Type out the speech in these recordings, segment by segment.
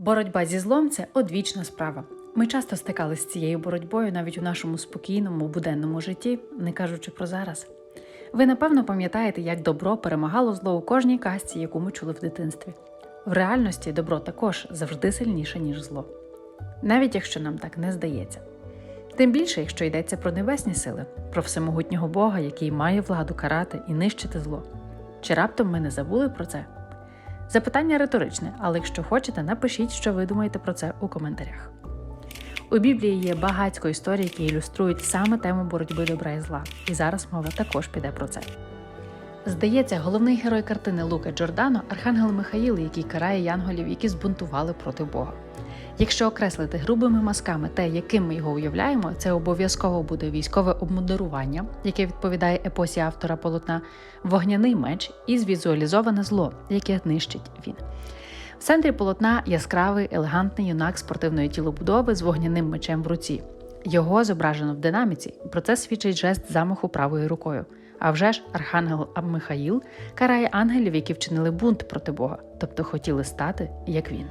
Боротьба зі злом це одвічна справа. Ми часто стикалися з цією боротьбою навіть у нашому спокійному буденному житті, не кажучи про зараз. Ви напевно пам'ятаєте, як добро перемагало зло у кожній казці, яку ми чули в дитинстві. В реальності добро також завжди сильніше, ніж зло, навіть якщо нам так не здається. Тим більше, якщо йдеться про небесні сили, про всемогутнього Бога, який має владу карати і нищити зло. Чи раптом ми не забули про це? Запитання риторичне, але якщо хочете, напишіть, що ви думаєте про це у коментарях. У Біблії є багатько історій, які ілюструють саме тему боротьби добра і зла, і зараз мова також піде про це. Здається, головний герой картини Лука Джордано архангел Михаїл, який карає янголів, які збунтували проти Бога. Якщо окреслити грубими мазками те, яким ми його уявляємо, це обов'язково буде військове обмундирування, яке відповідає епосі автора полотна, вогняний меч і звізуалізоване зло, яке нищить він. В центрі полотна яскравий, елегантний юнак спортивної тілобудови з вогняним мечем в руці. Його зображено в динаміці, про це свідчить жест замаху правою рукою. А вже ж архангел Михаїл карає ангелів, які вчинили бунт проти Бога, тобто хотіли стати як він.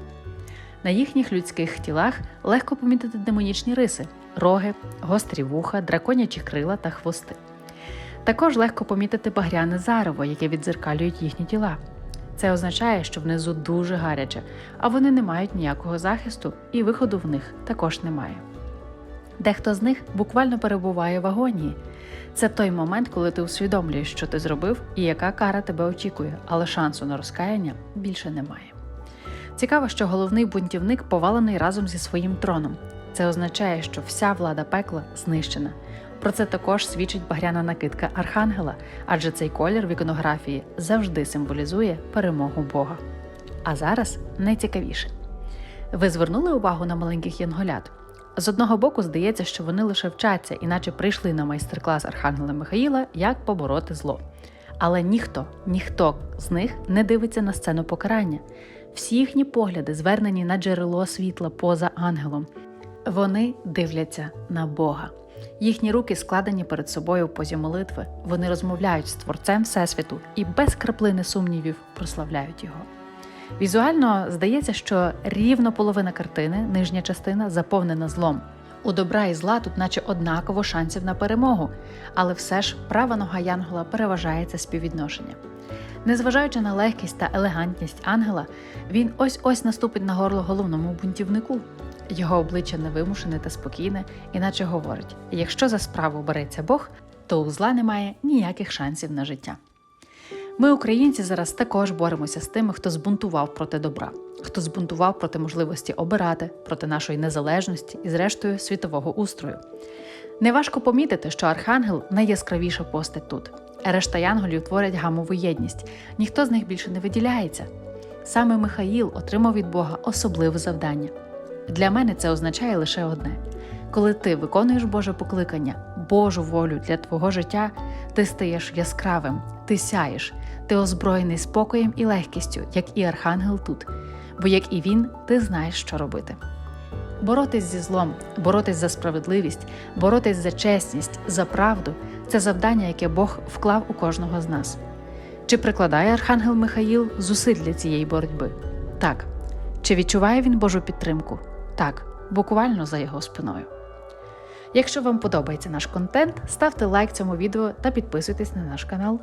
На їхніх людських тілах легко помітити демонічні риси, роги, гострі вуха, драконячі крила та хвости. Також легко помітити багряне зарево, яке відзеркалюють їхні тіла. Це означає, що внизу дуже гаряче, а вони не мають ніякого захисту, і виходу в них також немає. Дехто з них буквально перебуває в агонії. Це той момент, коли ти усвідомлюєш, що ти зробив і яка кара тебе очікує, але шансу на розкаяння більше немає. Цікаво, що головний бунтівник повалений разом зі своїм троном. Це означає, що вся влада пекла знищена. Про це також свідчить багряна накидка архангела, адже цей колір в іконографії завжди символізує перемогу Бога. А зараз найцікавіше. Ви звернули увагу на маленьких янголят? З одного боку, здається, що вони лише вчаться, іначе прийшли на майстер-клас Архангела Михаїла, як побороти зло. Але ніхто, ніхто з них не дивиться на сцену покарання. Всі їхні погляди звернені на джерело світла поза ангелом. Вони дивляться на Бога. Їхні руки складені перед собою в позі молитви. Вони розмовляють з творцем Всесвіту і без краплини сумнівів прославляють його. Візуально здається, що рівно половина картини, нижня частина, заповнена злом. У добра і зла тут, наче однаково шансів на перемогу, але все ж права нога Янгола переважає це співвідношення. Незважаючи на легкість та елегантність ангела, він ось ось наступить на горло головному бунтівнику. Його обличчя невимушене та спокійне, іначе говорить: якщо за справу береться Бог, то у зла немає ніяких шансів на життя. Ми, українці, зараз також боремося з тими, хто збунтував проти добра, хто збунтував проти можливості обирати, проти нашої незалежності і, зрештою, світового устрою. Неважко помітити, що архангел найяскравіша постать тут. Решта янголів творять гамову єдність, ніхто з них більше не виділяється. Саме Михаїл отримав від Бога особливе завдання. Для мене це означає лише одне: коли ти виконуєш Боже покликання, Божу волю для твого життя, ти стаєш яскравим, ти сяєш, ти озброєний спокоєм і легкістю, як і архангел тут, бо як і він, ти знаєш, що робити. Боротись зі злом, боротись за справедливість, боротись за чесність, за правду це завдання, яке Бог вклав у кожного з нас. Чи прикладає Архангел Михаїл зусиль для цієї боротьби? Так. Чи відчуває він Божу підтримку? Так, буквально за його спиною. Якщо вам подобається наш контент, ставте лайк цьому відео та підписуйтесь на наш канал.